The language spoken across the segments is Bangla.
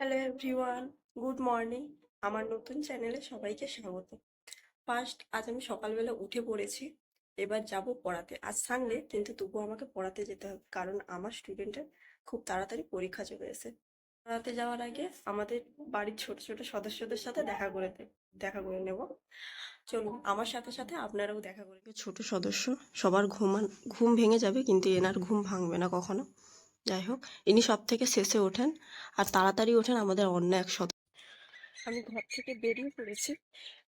হ্যালো এভরিওয়ান গুড মর্নিং আমার নতুন চ্যানেলে সবাইকে স্বাগত। ফার্স্ট আজ আমি সকালবেলা উঠে পড়েছি। এবার যাব পড়াতে। আজ সানডে কিন্তু তবুও আমাকে পড়াতে যেতে হবে, কারণ আমার স্টুডেন্টের খুব তাড়াতাড়ি পরীক্ষা চলে এসে পড়াতে যাওয়ার আগে আমাদের বাড়ির ছোট ছোট সদস্যদের সাথে দেখা করে দেখা করে নেব। চলুন, আমার সাথে সাথে আপনারাও দেখা করে। ছোট সদস্য, সবার ঘুমান, ঘুম ভেঙে যাবে, কিন্তু এনার ঘুম ভাঙবে না কখনো। যাই হোক ইনি সব থেকে শেষে ওঠেন আর তাড়াতাড়ি ওঠেন আমাদের অন্য এক সদস্য আমি ঘর থেকে বেরিয়ে পড়েছি।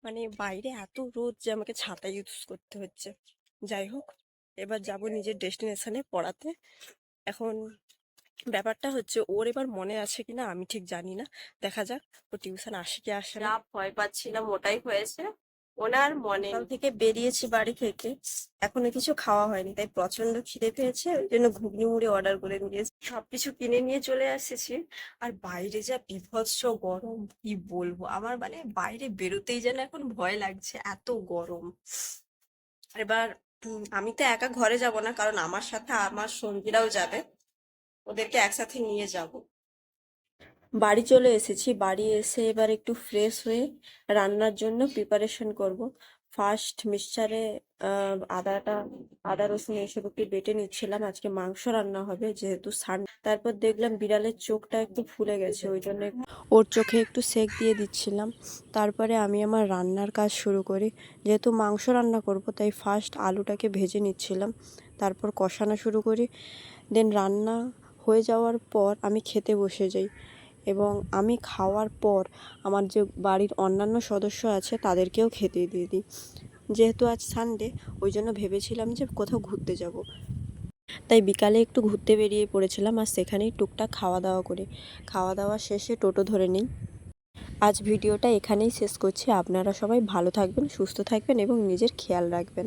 মানে বাইরে এত রোদ যে আমাকে ছাতা ইউজ করতে হচ্ছে। যাই হোক এবার যাব নিজের ডেস্টিনেশনে পড়াতে। এখন ব্যাপারটা হচ্ছে ওর এবার মনে আছে কিনা আমি ঠিক জানি না। দেখা যাক ও টিউশন আসে কি আসে না। ভয় পাচ্ছিলাম ওটাই হয়েছে। ওনার মনে থেকে বেরিয়েছি বাড়ি থেকে। এখনও কিছু খাওয়া হয়নি, তাই প্রচণ্ড খিদে পেয়েছে, ওই জন্য ঘুগনি মুড়ি অর্ডার করে নিয়েছি। সবকিছু কিনে নিয়ে চলে এসেছি। আর বাইরে যা বিভৎস গরম, কি বলব? আমার মানে বাইরে বেরোতেই যেন এখন ভয় লাগছে, এত গরম। এবার আমি তো একা ঘরে যাব না, কারণ আমার সাথে আমার সঙ্গীরাও যাবে। ওদেরকে একসাথে নিয়ে যাব। বাড়ি চলে এসেছি। বাড়ি এসে এবার একটু ফ্রেশ হয়ে রান্নার জন্য প্রিপারেশন করব। ফার্স্ট মিক্সচারে আদাটা, আদা, রসুন এসব একটু বেটে নিচ্ছিলাম। আজকে মাংস রান্না হবে যেহেতু সান, তারপর দেখলাম বিড়ালের চোখটা একটু ফুলে গেছে, ওই জন্য ওর চোখে একটু সেক দিয়ে দিচ্ছিলাম। তারপরে আমি আমার রান্নার কাজ শুরু করি। যেহেতু মাংস রান্না করব, তাই ফার্স্ট আলুটাকে ভেজে নিচ্ছিলাম। তারপর কষানো শুরু করি। দেন রান্না হয়ে যাওয়ার পর আমি খেতে বসে যাই। এবং আমি খাওয়ার পর আমার যে বাড়ির অন্যান্য সদস্য আছে তাদেরকেও খেতে দিয়ে দিই। যেহেতু আজ সানডে ওই জন্য ভেবেছিলাম যে কোথাও ঘুরতে যাব। তাই বিকালে একটু ঘুরতে বেরিয়ে পড়েছিলাম আর সেখানেই টুকটাক খাওয়া দাওয়া করে। খাওয়া দাওয়া শেষে টোটো ধরে নিই। আজ ভিডিওটা এখানেই শেষ করছি। আপনারা সবাই ভালো থাকবেন, সুস্থ থাকবেন এবং নিজের খেয়াল রাখবেন।